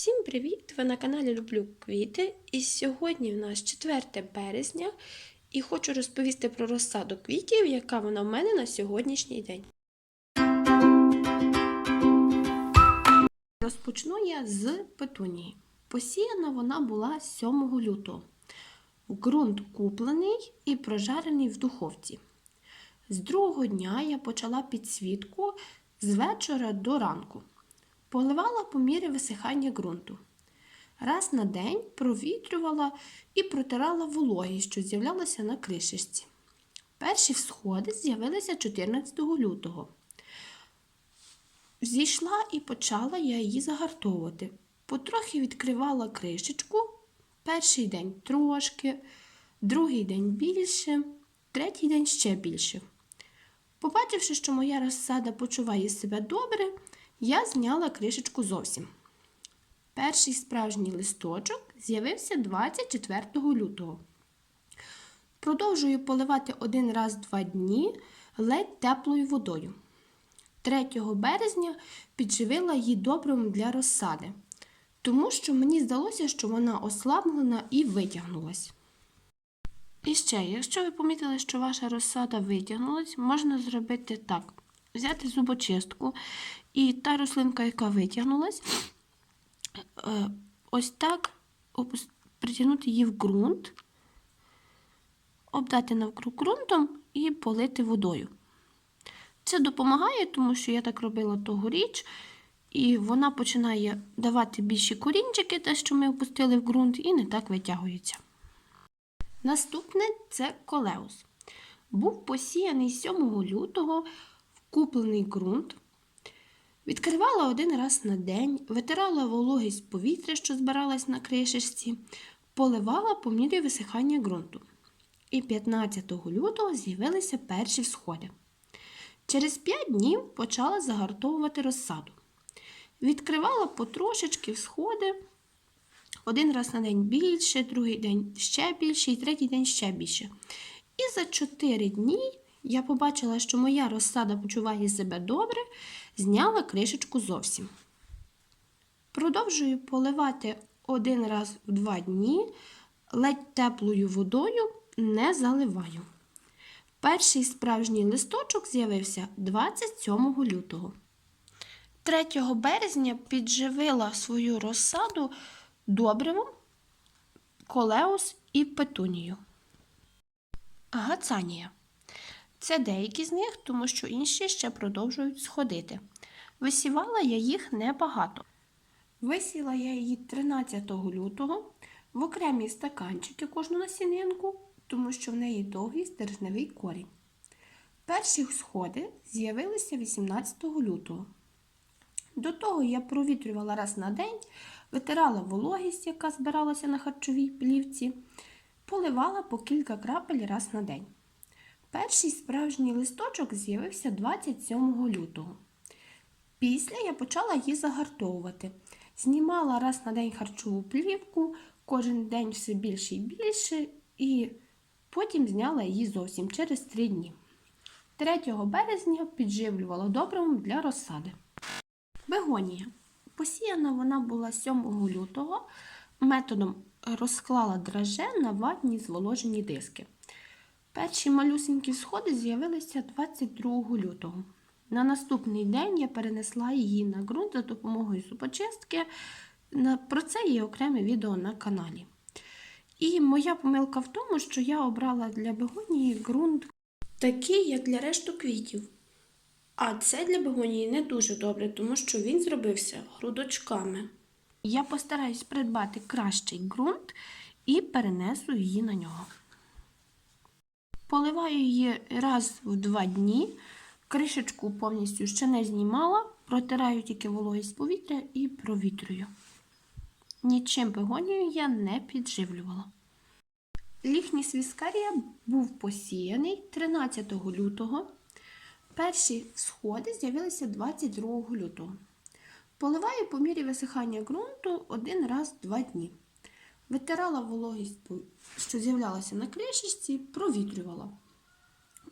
Всім привіт! Ви на каналі Люблю квіти. І сьогодні в нас 4 березня, і хочу розповісти про розсаду квітів, яка вона в мене на сьогоднішній день. Розпочну я з петунії. Посіяна вона була 7 лютого. Ґрунт куплений і прожарений в духовці. З другого дня я почала підсвітку з вечора до ранку. Поливала по мірі висихання ґрунту. Раз на день провітрювала і протирала вологість, що з'являлася на кришечці. Перші всходи з'явилися 14 лютого. Зійшла і почала я її загартовувати. Потрохи відкривала кришечку. Перший день трошки, другий день більше, третій день ще більше. Побачивши, що моя розсада почуває себе добре, я зняла кришечку зовсім. Перший справжній листочок з'явився 24 лютого. Продовжую поливати один раз два дні ледь теплою водою. 3 березня підживила її добривом для розсади, тому що мені здалося, що вона ослаблена і витягнулась. І ще, якщо ви помітили, що ваша розсада витягнулась, можна зробити так: взяти зубочистку і та рослинка, яка витягнулась, е, ось так притягнути її в ґрунт, обдати навкруг ґрунтом і полити водою. Це допомагає, тому що я так робила тогоріч, і вона починає давати більші корінчики, те, що ми опустили в ґрунт, і не так витягується. Наступне це колеус. Був посіяний 7 лютого куплений ґрунт. Відкривала один раз на день, витирала вологість повітря, що збиралась на кришечці, поливала по мірі висихання ґрунту. І 15 лютого з'явилися перші всходи. Через 5 днів почала загартовувати розсаду. Відкривала потрошечки всходи, один раз на день більше, другий день ще більше і третій день ще більше. І за 4 дні я побачила, що моя розсада почуває себе добре, зняла кришечку зовсім. Продовжую поливати один раз в два дні, ледь теплою водою не заливаю. Перший справжній листочок з'явився 27 лютого. 3 березня підживила свою розсаду добривом, колеус і петунію. Гацанія. Це деякі з них, тому що інші ще продовжують сходити. Висівала я їх небагато. Висіла я її 13 лютого в окремі стаканчики кожну насінинку, тому що в неї довгий стержневий корінь. Перші сходи з'явилися 18 лютого. До того я провітрювала раз на день, витирала вологість, яка збиралася на харчовій плівці, поливала по кілька крапель раз на день. Перший справжній листочок з'явився 27 лютого. Після я почала її загартовувати. Знімала раз на день харчову плівку, кожен день все більше і більше, і потім зняла її зовсім через 3 дні. 3 березня підживлювала добривом для розсади. Бегонія. Посіяна вона була 7 лютого. Методом розклала драже на ватні зволожені диски. Перші малюсенькі сходи з'явилися 22 лютого. На наступний день я перенесла її на ґрунт за допомогою зубочистки. Про це є окреме відео на каналі. І моя помилка в тому, що я обрала для бегонії ґрунт такий, як для решту квітів. А це для бегонії не дуже добре, тому що він зробився грудочками. Я постараюсь придбати кращий ґрунт і перенесу її на нього. Поливаю її раз в два дні, кришечку повністю ще не знімала, протираю тільки вологість повітря і провітрюю. Нічим бегонію я не підживлювала. Ліхніс віскарія був посіяний 13 лютого. Перші сходи з'явилися 22 лютого. Поливаю по мірі висихання ґрунту один раз в два дні. Витирала вологість, що з'являлася на кришечці, провітрювала.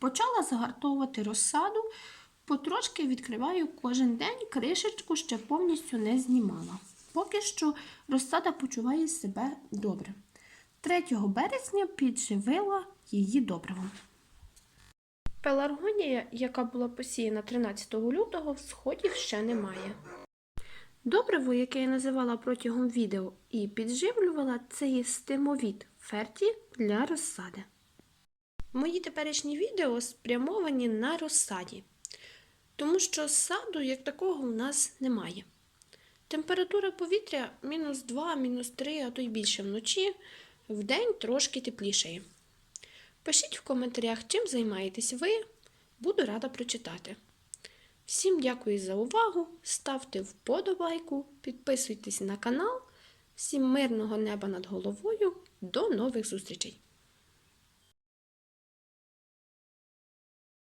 Почала загартовувати розсаду, потрошки відкриваю кожен день, кришечку ще повністю не знімала. Поки що розсада почуває себе добре. 3 березня підживила її добривом. Пеларгонія, яка була посіяна 13 лютого, всходів ще немає. Добриво, яке я називала протягом відео і підживлювала, це є стимовід ферті для розсади. Мої теперішні відео спрямовані на розсаді, тому що саду як такого у нас немає. Температура повітря мінус 2, мінус 3, а то й більше вночі, вдень трошки теплішає. Пишіть в коментарях, чим займаєтесь ви, буду рада прочитати. Всім дякую за увагу, ставте вподобайку, підписуйтесь на канал. Всім мирного неба над головою. До нових зустрічей!